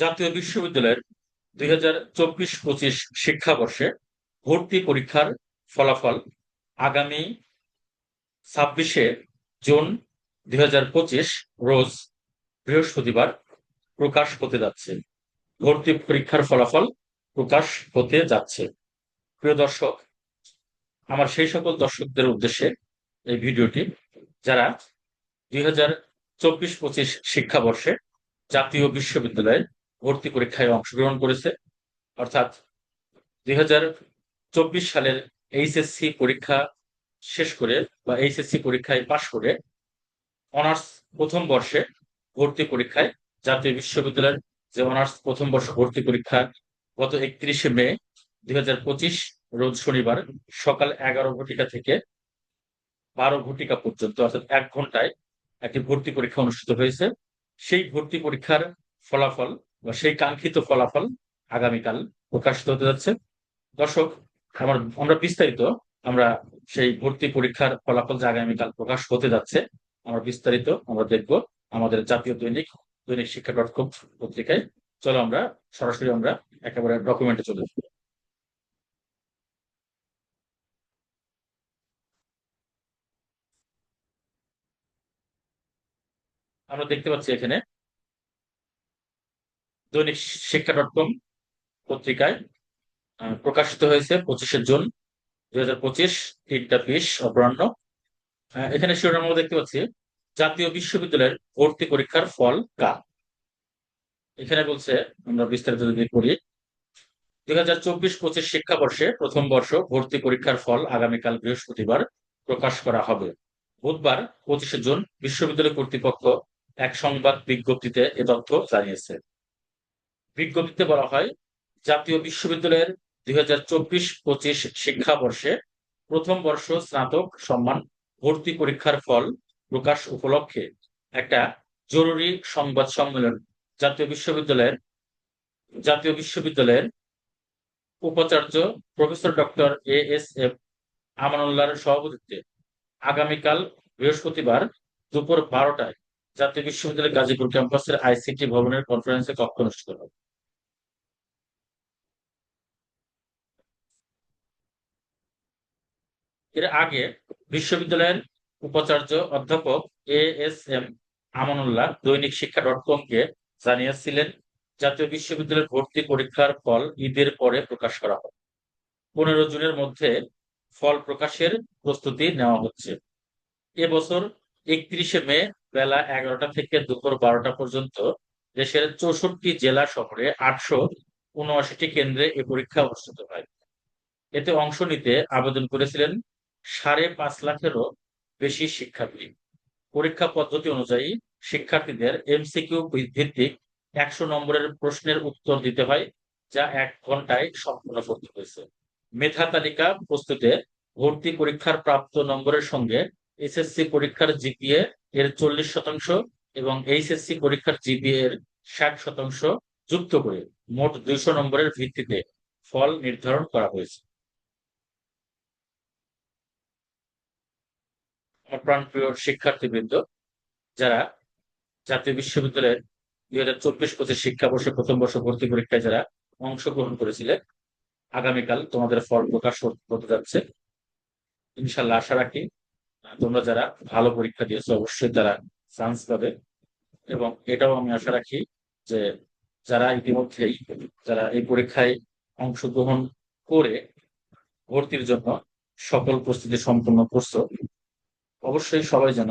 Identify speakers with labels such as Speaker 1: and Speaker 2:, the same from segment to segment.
Speaker 1: জাতীয় বিশ্ববিদ্যালয়ের দুই হাজার চব্বিশ পঁচিশ শিক্ষাবর্ষে ভর্তি পরীক্ষার ফলাফল আগামী ছাব্বিশে জুন দুই হাজার পঁচিশ রোজ বৃহস্পতিবার প্রকাশ হতে যাচ্ছে। ভর্তি পরীক্ষার ফলাফল প্রকাশ হতে যাচ্ছে। প্রিয় দর্শক, আমার সেই সকল দর্শকদের উদ্দেশ্যে এই ভিডিওটি, যারা দুই হাজার চব্বিশ পঁচিশ শিক্ষাবর্ষে জাতীয় বিশ্ববিদ্যালয়ে ভর্তি পরীক্ষায় অংশগ্রহণ করেছে। অর্থাৎ দুই হাজার চব্বিশ সালের এইচএসসি পরীক্ষা শেষ করে বা এইচএসসি পরীক্ষায় পাশ করে অনার্স প্রথম বর্ষে ভর্তি পরীক্ষায় জাতীয় বিশ্ববিদ্যালয়ের যে অনার্স প্রথম বর্ষ ভর্তি পরীক্ষা গত একত্রিশে মে দুই হাজার পঁচিশ, রোজ শনিবার সকাল এগারো ঘটিকা থেকে বারো ঘটিকা পর্যন্ত, অর্থাৎ এক ঘন্টায় একটি ভর্তি পরীক্ষা অনুষ্ঠিত হয়েছে। সেই ভর্তি পরীক্ষার ফলাফল সেই কাঙ্ক্ষিত ফলাফল আগামীকাল প্রকাশিত হতে যাচ্ছে। দর্শক, আমার, আমরা বিস্তারিত, আমরা সেই ভর্তি পরীক্ষার ফলাফল যে আগামীকাল প্রকাশ হতে যাচ্ছে, আমরা বিস্তারিত আমরা দেখব আমাদের জাতীয় দৈনিক দৈনিক শিক্ষা ডট কম পত্রিকায়। চলো আমরা, সরাসরি আমরা একেবারে ডকুমেন্টে চলে যাব আমরা দেখতে পাচ্ছি এখানে দৈনিক শিক্ষা ডট কম পত্রিকায় প্রকাশিত হয়েছে পঁচিশে জুন দুই হাজার পঁচিশ, তিনটা বিশ, অপরাহ্ন। এখানে শিরোনাম আমরা দেখতে পাচ্ছি। জাতীয় বিশ্ববিদ্যালয়ের ভর্তি পরীক্ষার ফল কা এখানে বলছে, আমরা বিস্তারিত যদি পড়ি, দুই হাজার চব্বিশ পঁচিশ শিক্ষাবর্ষে প্রথম বর্ষ ভর্তি পরীক্ষার ফল আগামীকাল বৃহস্পতিবার প্রকাশ করা হবে। বুধবার পঁচিশে জুন বিশ্ববিদ্যালয় কর্তৃপক্ষ এক সংবাদ বিজ্ঞপ্তিতে এ তথ্য জানিয়েছে। বিজ্ঞপ্তিতে বলা হয়, জাতীয় বিশ্ববিদ্যালয়ের দুই হাজার চব্বিশ পঁচিশ শিক্ষাবর্ষে প্রথম বর্ষ স্নাতক সম্মান ভর্তি পরীক্ষার ফল প্রকাশ উপলক্ষে একটা জরুরি সংবাদ সম্মেলন। জাতীয় বিশ্ববিদ্যালয়ের জাতীয় বিশ্ববিদ্যালয়ের উপাচার্য professor doctor A S F আমানুল্লাহর সভাপতিত্বে আগামীকাল বৃহস্পতিবার দুপুর বারোটায় জাতীয় বিশ্ববিদ্যালয় গাজীপুর ক্যাম্পাসের আইসিটি ভবনের কনফারেন্সে কক্ষ অনুষ্ঠিত হবে। এর আগে বিশ্ববিদ্যালয়ের উপাচার্য অধ্যাপক এ এস এম আমানুল্লাহ দৈনিক শিক্ষা ডট কম কে জানিয়েছিলেন, জাতীয় বিশ্ববিদ্যালয়ের ভর্তি পরীক্ষার ফল ঈদের পরে প্রকাশ করা হবে। পনেরো জুনের মধ্যে ফল প্রকাশের প্রস্তুতি নেওয়া হচ্ছে। এবছর একত্রিশে মে বেলা এগারোটা থেকে দুপুর বারোটা পর্যন্ত দেশের চৌষট্টি জেলা শহরে আটশো উনআশিটি কেন্দ্রে এ পরীক্ষা অনুষ্ঠিত হয়। এতে অংশ নিতে আবেদন করেছিলেন সাড়ে পাঁচ লাখেরও বেশি শিক্ষার্থী। পরীক্ষা পদ্ধতি অনুযায়ী শিক্ষার্থীদের এমসিকিউ ভিত্তিক একশো নম্বরের প্রশ্নের উত্তর দিতে হয়, যা এক ঘন্টায় সম্পূর্ণ করতে হয়েছে। মেধা তালিকা প্রস্তুতে ভর্তি পরীক্ষার প্রাপ্ত নম্বরের সঙ্গে এসএসসি পরীক্ষার জিপিএ এর চল্লিশ শতাংশ এবং এইচএসসি পরীক্ষার জিপিএ এর ষাট শতাংশ যুক্ত করে মোট দুইশো নম্বরের ভিত্তিতে ফল নির্ধারণ করা হয়েছে। প্রাণপ্রিয় শিক্ষার্থীবৃন্দ, যারা জাতীয় বিশ্ববিদ্যালয়ের দুই হাজার চব্বিশ পঁচিশ শিক্ষাবর্ষে প্রথম বর্ষ ভর্তি পরীক্ষায় যারা অংশগ্রহণ করেছিলেন আগামীকাল তোমাদের ফল প্রকাশ হতে যাচ্ছে। ইনশাল্লাহ আশা রাখি তোমরা যারা ভালো পরীক্ষা দিয়েছ অবশ্যই তারা চান্স পাবে। এবং এটাও আমি আশা রাখি যে যারা ইতিমধ্যেই, যারা এই পরীক্ষায় অংশগ্রহণ করে ভর্তির জন্য সকল প্রস্তুতি সম্পন্ন করছ অবশ্যই সবাই যেন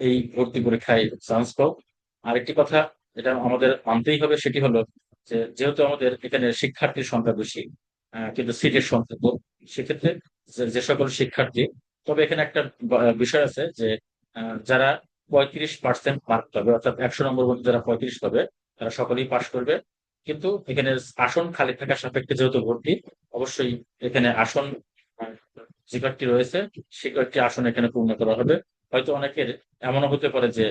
Speaker 1: এই ভর্তি পরীক্ষায় চান্স পাও। আরেকটি কথা এটা আমাদের মানতেই হবে সেটি হলো যে, যেহেতু আমাদের এখানে শিক্ষার্থীর সংখ্যা বেশি কিন্তু সিটের সংখ্যা কম, সেক্ষেত্রে যে সকল শিক্ষার্থী, তবে এখানে একটা বিষয় আছে যে যারা পঁয়ত্রিশ পার্সেন্ট মার্ক পাবে, অর্থাৎ একশো নম্বর মধ্যে যারা পঁয়ত্রিশ পাবে, তারা সকলেই পাশ করবে। কিন্তু এখানে আসন খালি থাকার সাপেক্ষে যেহেতু ভর্তি, অবশ্যই এখানে আসন যে কয়েকটি রয়েছে সে কয়েকটি আসন এখানে পূর্ণ করা হবে। হয়তো অনেকের এমনও হতে পারে যে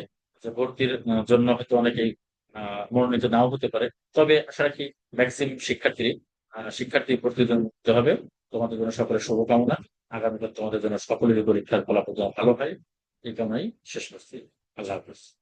Speaker 1: ভর্তির জন্য হয়তো অনেকেই মনোনীত নাও হতে পারে। তবে আশা রাখি ম্যাক্সিমাম শিক্ষার্থী শিক্ষার্থী ভর্তির জন্য হবে। তোমাদের জন্য সকলের শুভকামনা। আগামীকাল তোমাদের জন্য সকলেরই পরীক্ষার ফলাফল ভালো হয়। এই কামনাই শেষ করছি। আল্লাহ হাফিজ।